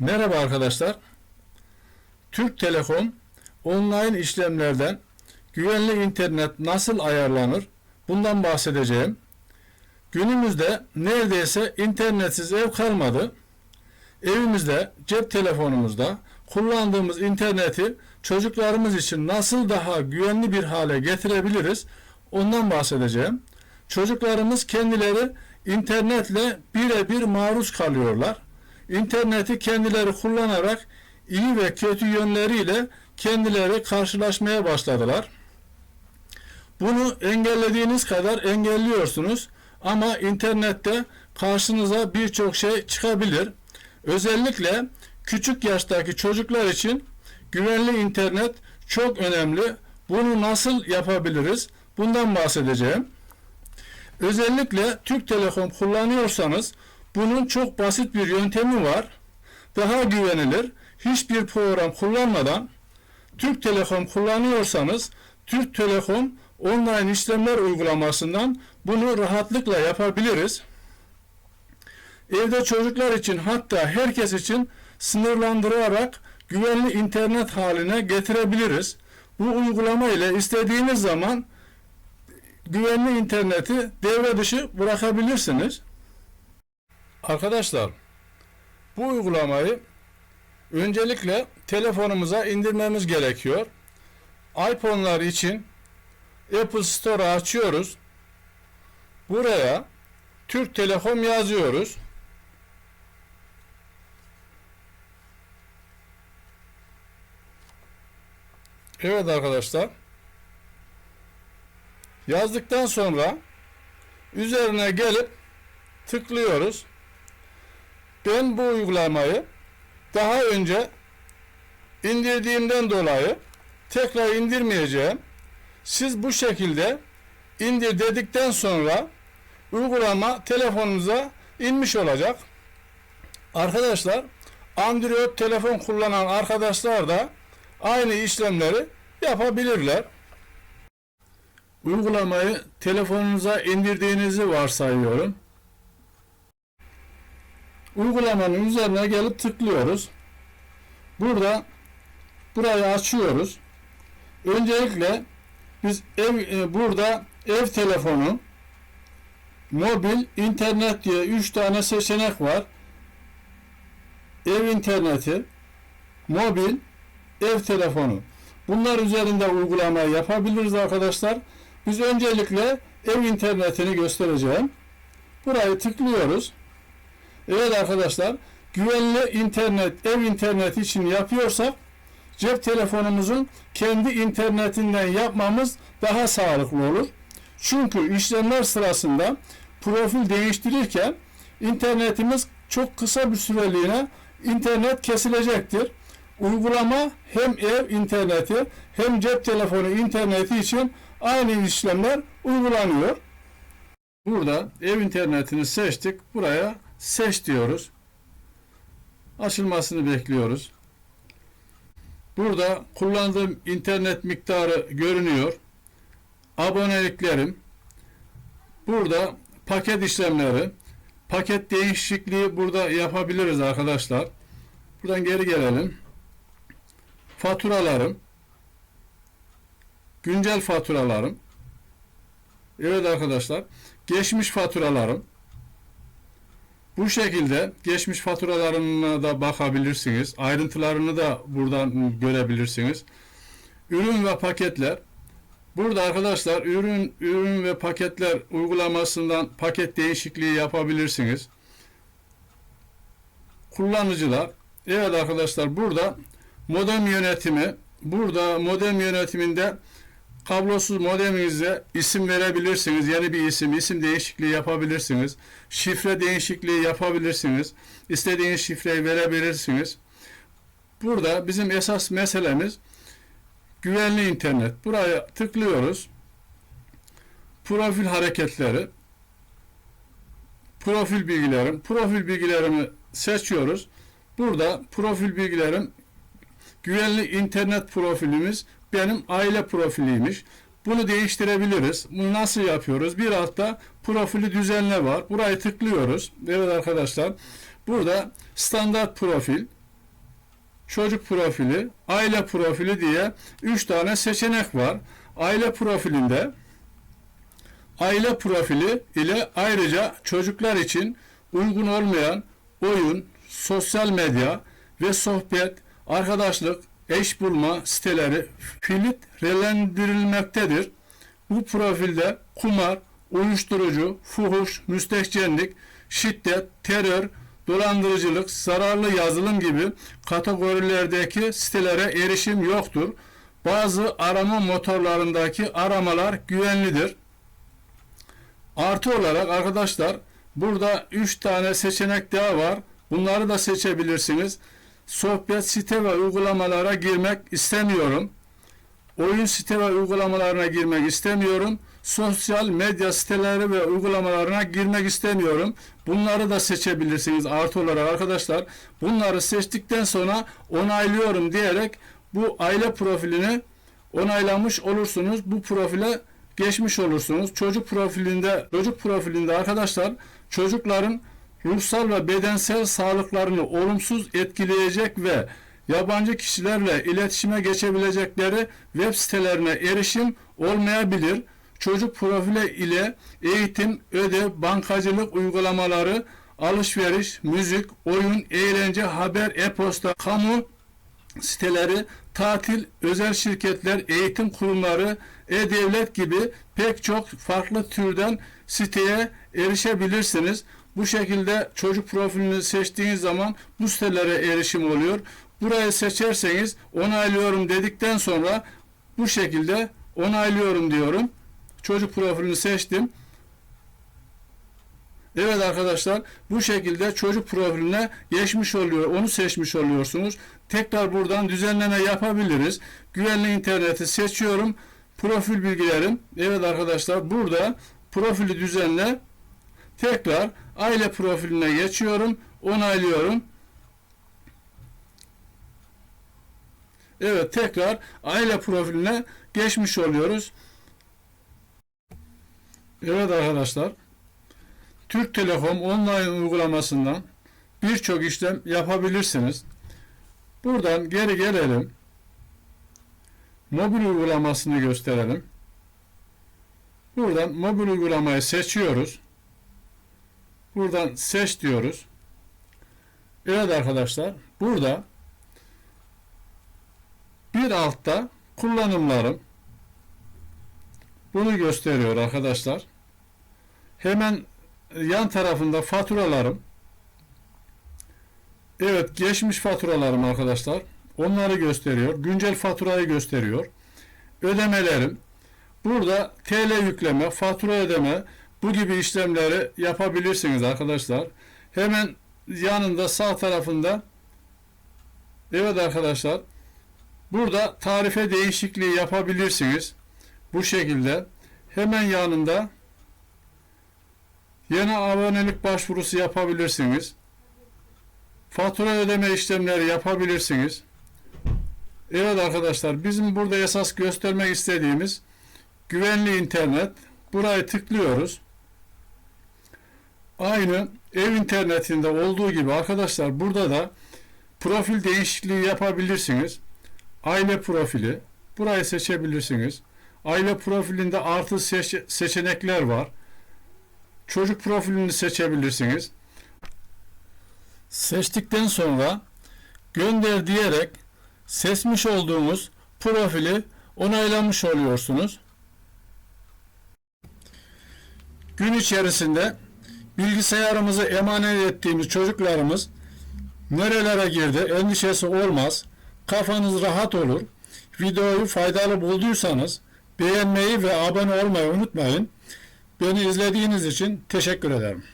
Merhaba arkadaşlar. Türk Telekom online işlemlerden güvenli internet nasıl ayarlanır? Bundan bahsedeceğim. Günümüzde neredeyse internetsiz ev kalmadı. Evimizde, cep telefonumuzda kullandığımız interneti çocuklarımız için nasıl daha güvenli bir hale getirebiliriz? Ondan bahsedeceğim. Çocuklarımız kendileri internetle birebir maruz kalıyorlar. İnterneti kendileri kullanarak iyi ve kötü yönleriyle kendileri karşılaşmaya başladılar. Bunu engellediğiniz kadar engelliyorsunuz ama internette karşınıza birçok şey çıkabilir. Özellikle küçük yaştaki çocuklar için güvenli internet çok önemli. Bunu nasıl yapabiliriz? Bundan bahsedeceğim. Özellikle Türk Telekom kullanıyorsanız bunun çok basit bir yöntemi var. Daha güvenilir. Hiçbir program kullanmadan Türk Telekom kullanıyorsanız Türk Telekom online işlemler uygulamasından bunu rahatlıkla yapabiliriz. Evde çocuklar için hatta herkes için sınırlandırarak güvenli internet haline getirebiliriz. Bu uygulama ile istediğiniz zaman güvenli interneti devre dışı bırakabilirsiniz. Arkadaşlar bu uygulamayı öncelikle telefonumuza indirmemiz gerekiyor. iPhone'lar için Apple Store'u açıyoruz. Buraya Türk Telekom yazıyoruz. Evet arkadaşlar. Yazdıktan sonra üzerine gelip tıklıyoruz. Ben bu uygulamayı daha önce indirdiğimden dolayı tekrar indirmeyeceğim. Siz bu şekilde indir dedikten sonra uygulama telefonunuza inmiş olacak. Arkadaşlar Android telefon kullanan arkadaşlar da aynı işlemleri yapabilirler. Uygulamayı telefonunuza indirdiğinizi varsayıyorum. Uygulamanın üzerine gelip tıklıyoruz. Burada burayı açıyoruz. Öncelikle biz ev e, burada ev telefonu, mobil, internet diye 3 tane seçenek var. Ev interneti, mobil, ev telefonu. Bunlar üzerinde uygulama yapabiliriz arkadaşlar. Biz öncelikle ev internetini göstereceğim. Burayı tıklıyoruz. Evet arkadaşlar, güvenli internet, ev interneti için yapıyorsak cep telefonumuzun kendi internetinden yapmamız daha sağlıklı olur. Çünkü işlemler sırasında profil değiştirirken internetimiz çok kısa bir süreliğine internet kesilecektir. Uygulama hem ev interneti hem cep telefonu interneti için aynı işlemler uygulanıyor. Burada ev internetini seçtik. Buraya seç diyoruz. Açılmasını bekliyoruz. Burada kullandığım internet miktarı görünüyor. Aboneliklerim. Burada paket işlemleri. Paket değişikliği burada yapabiliriz arkadaşlar. Buradan geri gelelim. Faturalarım. Güncel faturalarım. Evet arkadaşlar. Geçmiş faturalarım. Bu şekilde geçmiş faturalarına da bakabilirsiniz. Ayrıntılarını da buradan görebilirsiniz. Ürün ve paketler. Burada arkadaşlar ürün ürün ve paketler uygulamasından paket değişikliği yapabilirsiniz. Kullanıcılar. Evet arkadaşlar burada modem yönetimi. Burada modem yönetiminde kablosuz modeminize isim verebilirsiniz. Yeni bir isim, isim değişikliği yapabilirsiniz. Şifre değişikliği yapabilirsiniz. İstediğiniz şifreyi verebilirsiniz. Burada bizim esas meselemiz güvenli internet. Buraya tıklıyoruz. Profil hareketleri. Profil bilgilerim. Profil bilgilerimi seçiyoruz. Burada profil bilgilerim güvenli internet profilimiz benim aile profiliymiş. Bunu değiştirebiliriz. Bunu nasıl yapıyoruz? Bir altta profili düzenle var. Burayı tıklıyoruz. Evet arkadaşlar. Burada standart profil. çocuk profili, aile profili diye 3 tane seçenek var. Aile profilinde aile profili ile ayrıca çocuklar için uygun olmayan oyun, sosyal medya ve sohbet, arkadaşlık, eş bulma siteleri filtrelendirilmektedir. Bu profilde kumar, uyuşturucu, fuhuş, müstehcenlik, şiddet, terör, dolandırıcılık, zararlı yazılım gibi kategorilerdeki sitelere erişim yoktur. Bazı arama motorlarındaki aramalar güvenlidir. Artı olarak arkadaşlar burada 3 tane seçenek daha var. Bunları da seçebilirsiniz. Sohbet site ve uygulamalara girmek istemiyorum. Oyun site ve uygulamalarına girmek istemiyorum. Sosyal medya siteleri ve uygulamalarına girmek istemiyorum. Bunları da seçebilirsiniz artı olarak arkadaşlar. Bunları seçtikten sonra onaylıyorum diyerek bu aile profilini onaylamış olursunuz. Bu profile geçmiş olursunuz. Çocuk profilinde çocuk profilinde arkadaşlar çocukların ruhsal ve bedensel sağlıklarını olumsuz etkileyecek ve yabancı kişilerle iletişime geçebilecekleri web sitelerine erişim olmayabilir. Çocuk profili ile eğitim, ödev, bankacılık uygulamaları, alışveriş, müzik, oyun, eğlence, haber, e-posta, kamu siteleri, tatil, özel şirketler, eğitim kurumları, e-devlet gibi pek çok farklı türden siteye erişebilirsiniz. Bu şekilde çocuk profilini seçtiğiniz zaman bu sitelere erişim oluyor. Burayı seçerseniz onaylıyorum dedikten sonra bu şekilde onaylıyorum diyorum. Çocuk profilini seçtim. Evet arkadaşlar bu şekilde çocuk profiline geçmiş oluyor. Onu seçmiş oluyorsunuz. Tekrar buradan düzenleme yapabiliriz. Güvenli interneti seçiyorum. Profil bilgilerim. Evet arkadaşlar burada profili düzenle. Tekrar aile profiline geçiyorum. Onaylıyorum. Evet tekrar aile profiline geçmiş oluyoruz. Evet arkadaşlar. Türk Telekom online uygulamasından birçok işlem yapabilirsiniz. Buradan geri gelelim. Mobil uygulamasını gösterelim. Buradan mobil uygulamayı seçiyoruz. Buradan seç diyoruz. Evet arkadaşlar. Burada bir altta kullanımlarım bunu gösteriyor arkadaşlar. Hemen yan tarafında faturalarım. Evet geçmiş faturalarım arkadaşlar. Onları gösteriyor. Güncel faturayı gösteriyor. Ödemelerim. Burada TL yükleme, fatura ödeme bu gibi işlemleri yapabilirsiniz arkadaşlar. Hemen yanında sağ tarafında Evet arkadaşlar. Burada tarife değişikliği yapabilirsiniz. Bu şekilde. Hemen yanında Yeni abonelik başvurusu yapabilirsiniz. Fatura ödeme işlemleri yapabilirsiniz. Evet arkadaşlar bizim burada esas göstermek istediğimiz güvenli internet. Burayı tıklıyoruz. Aynı ev internetinde olduğu gibi arkadaşlar burada da profil değişikliği yapabilirsiniz. Aile profili. Burayı seçebilirsiniz. Aile profilinde artı seç seçenekler var. Çocuk profilini seçebilirsiniz. Seçtikten sonra gönder diyerek seçmiş olduğunuz profili onaylamış oluyorsunuz. Gün içerisinde bilgisayarımızı emanet ettiğimiz çocuklarımız nerelere girdi endişesi olmaz. Kafanız rahat olur. Videoyu faydalı bulduysanız beğenmeyi ve abone olmayı unutmayın. Beni izlediğiniz için teşekkür ederim.